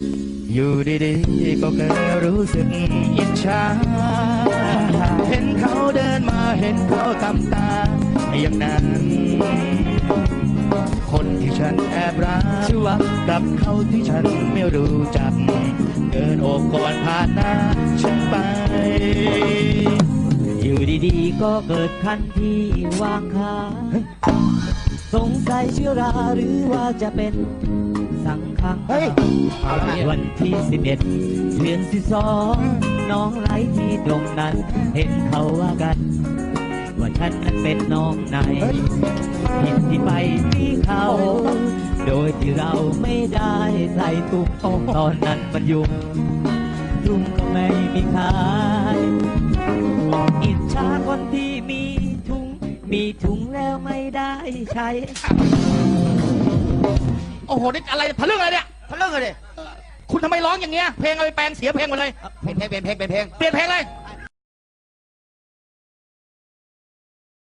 อยู่ดีๆก็เกิดรู้สึกอิจฉา เห็นเขาเดินมาเห็นเขาทำตาอย่างนั้น คนที่ฉันแอบรักชื่อว่ากับเขาที่ฉันไม่รู้จัก เดินโอบก่อนผ่านหน้าฉันไป อยู่ดีๆก็เกิดคันที่วางขา สงสัยเชื้อราหรือว่าจะเป็น สังขังเฮ้ยเอาละเนี่ยวันที่สิบเอ็ดเดือนสิบสองน้องไหลที่ตรงนั้น เห็นเขาว่ากัน ว่าฉันนั้นเป็นน้องนายผิดที่ไปที่เขา โดยที่เราไม่ได้ใส่ตุ้มตอนนั้นมันยุ่งตุ้มก็ไม่มีขายอิจฉาคนที่มีถุง มีถุงแล้วไม่ได้ใช้โอ้โหนี่อะไรทะลึ่งอะไรเนี่ยทะลึ่งเลยคุณทำไมร้องอย่างเงี้ยเพลงเอาไปแปลงเสียเพลงหมดเลย เพลงเพลงเพลงเพลงเพลงเปลี่ยนเพลงเลย